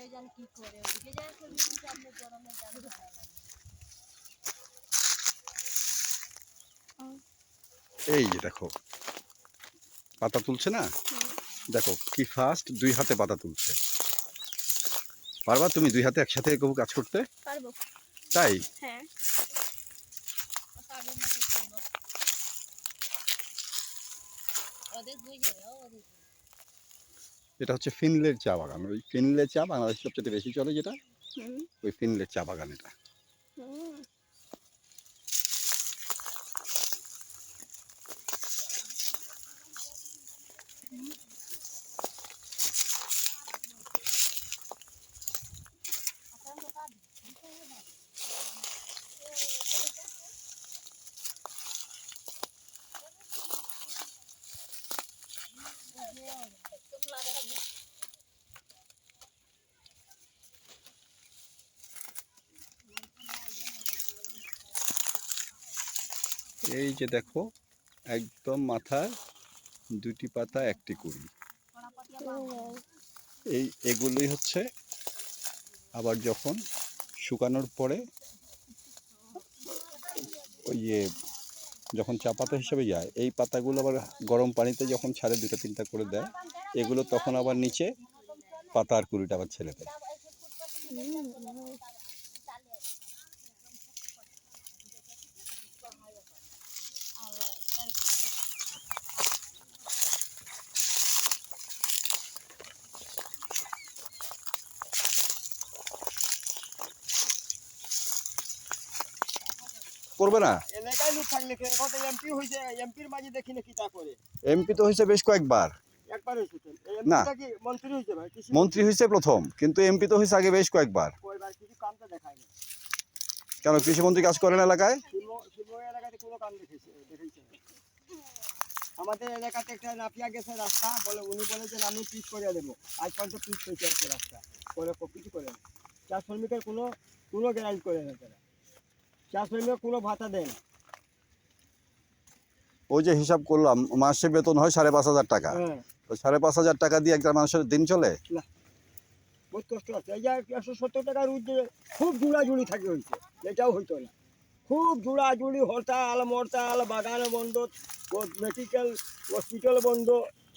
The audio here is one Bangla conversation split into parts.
ওইটাই জানি কি করে? ওইদিকে যাই করবি কিন্তু আপনি গরমে জানি এই যে দেখো পাতা তুলছে না? দেখো কি ফার্স্ট দুই হাতে পাতা তুলছে। পারবা তুমি দুই হাতে একসাথে এরকম কাজ করতে? তাই? হ্যাঁ। এটা হচ্ছে ফিনলের চা বাগান। ওই ফিনলের চা বাংলাদেশ সবচেয়ে বেশি চলে যেটা? ওই ফিনলের চা বাগান এটা। হুম। এই যে দেখো, একদম মাথার দুটি পাতা একটি কুড়ি। এই এগুলোই হচ্ছে আবার যখন শুকানোর পরে ওই ইয়ে যখন চা পাতা হিসেবে যায়, এই পাতাগুলো আবার গরম পানিতে যখন ছাড়ে দুটো তিনটা করে দেয়, এগুলো তখন আবার নিচে পাতার কুড়িটা আবার ছেড়ে দেয়। করবে না? এলাকায় লোক থাকলে কি? এখন এমপি হয়েছে এমপির মাঝে দেখি না কি তা করে। এমপি তো হয়েছে বেশ কয়েকবার। একবার হয়েছে না। কি মন্ত্রী হয়েছে ভাই? মন্ত্রী হয়েছে প্রথম কিন্তু এমপি তো হয়েছে আগে বেশ কয়েকবার। কয়বার? কিছু কামটা দেখায় না কেন কৃষিমন্ত্রী কাজ করেন এলাকায়? এলাকাতে কোনো কাম দেখেছে দেখেছে আমাদের এলাকাতে একটা নাপিয়া গেছে রাস্তা বলে উনি বলেছেন আমি পিচ করে দেবো। আজ পর্যন্ত পিচ হয়েছে রাস্তা। করে কিছু করে না চা শ্রমিকের কোনো কোনো গ্যারান্টি করে না তারা। চা শ্রমিকের কোনো ভাতা দেয় না। ওই যে হিসাব করলাম মাসে বেতন হয় সাড়ে পাঁচ হাজার টাকা। হ্যাঁ। তো সাড়ে পাঁচ হাজার টাকা দিয়ে একটা মানুষের দিন চলে? বহুত কষ্ট আছে। এই যে একশো সত্তর টাকার উদ্যোগ খুব জুড়াজুড়ি থাকে হয়েছে এটাও হইতো না। খুব জুড়াজুড়ি হরতাল মরতাল বাগান বন্ধ মেডিকেল হসপিটাল বন্ধ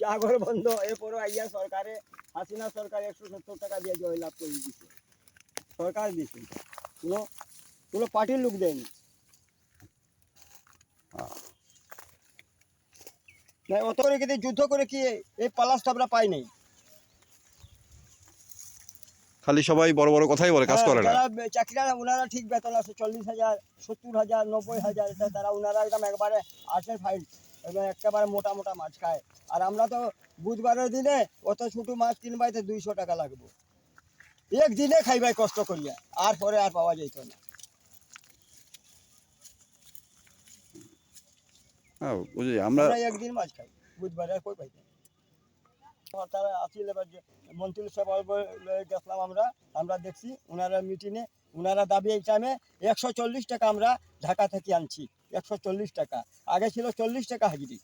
চাঘর বন্ধ। এরপরও আইয়া সরকারে হাসিনা সরকার একশো সত্তর টাকা দিয়ে জয়লাভ করে দিচ্ছে সরকার দিচ্ছে কোনো পার্টির লোক দেয়নি না। অত করে কিন্তু যুদ্ধ করে কি এই পালাসটা আমরা পাই নাই? খালি সবাই বড় বড় কথাই বলে কাজ হ্যাঁ, করে না। চাকরিরা ওনারা ঠিক বেতন আছে চল্লিশ হাজার সত্তর হাজার নব্বই হাজার তারা ওনারা একদম একবারে আর্টের ফাইল এবং একেবারে মোটা মোটা মাছ খায়। আর আমরা তো বুধবারের দিনে অত ছোটো মাছ কিনবাইতে দুইশো টাকা লাগবো। একদিনে খাইবাই কষ্ট করিয়া আর পরে আর পাওয়া যেত না। হ্যাঁ আমরা একদিন দেখছি ওনারা ওনারা দাবি একশো চল্লিশ টাকা আমরা ঢাকা থেকে আনছি, একশো চল্লিশ টাকা। আগে ছিল চল্লিশ টাকা হাজিরি।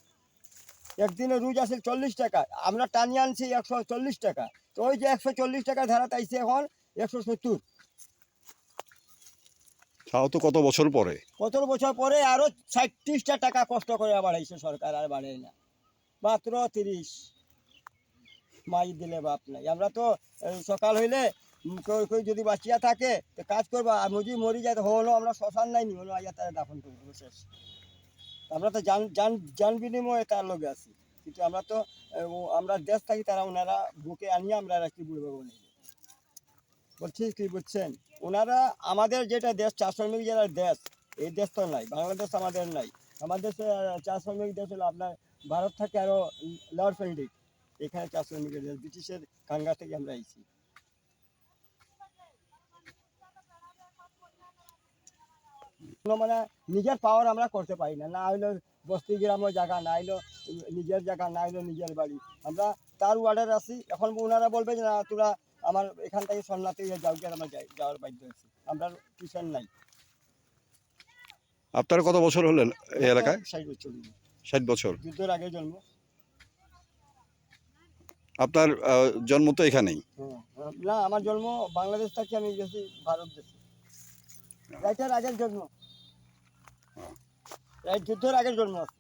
একদিনে রুজ আছে চল্লিশ টাকা, আমরা টানিয়ে আনছি একশো চল্লিশ টাকা। তো ওই যে একশো চল্লিশ টাকা ধারা তাইছে এখন, একশো সত্তর। তাও তো কত বছর পরে? কত বছর পরে আরও ষাটত্রিশটা টাকা কষ্ট করে বাড়াইছে সরকার, আর বাড়াই না। মাত্র তিরিশ। মাই দিলে বাপ নাই। আমরা তো সকাল হইলে কেউ কেউ যদি বাঁচিয়া থাকে, তো কাজ করব। আর যদি মরি যায় হলো, আমরা শ্মশান নাই নি, হলো আইয়া তারা দাফন করব শেষ। আমরা তো জান জান জান বিনিময়ে তার লোক আছি। কিন্তু আমরা তো আমরা দেশ থাকি, তারা ওনারা বুকে আনিয়ে আমরা রাখি বুড়বো বলে। কি বুঝছেন। ওনারা আমাদের যেটা দেশ চা শ্রমিক যেটা দেশ, এই দেশ তো নাই, বাংলাদেশ আমাদের নাই। আমাদের চা শ্রমিক দেশ হলো আপনার ভারত থেকে আরও লর্ড ফিল্ডিং এখানে চা শ্রমিকের দেশ, ব্রিটিশের কাঙ্গা থেকে আমরা আইছি। মানে নিজের পাওয়ার আমরা করতে পারি না না হইল বস্তি গ্রামের জায়গা, না হইল নিজের জায়গা, না হইল নিজের বাড়ি। আমরা তার ওয়ার্ডার আছি। এখন ওনারা বলবে যে, না, তোরা আমার এখান থেকে সন্ন্যাতে যাও গিয়ে আমরা যাওয়ার বাধ্য আছি আমরা কিষান নাই। আপনার কত বছর হলেন এই এলাকায়? ষাট বছর। ষাট বছর। যুদ্ধের আগে জন্ম। আপনার জন্ম তো এখানেই। হ্যাঁ, হ্যাঁ। না আমার জন্ম বাংলাদেশ থেকে আমি গেছি ভারত দেশে। রাইটার আগের জন্ম। রাইট যুদ্ধের আগের জন্ম আছে।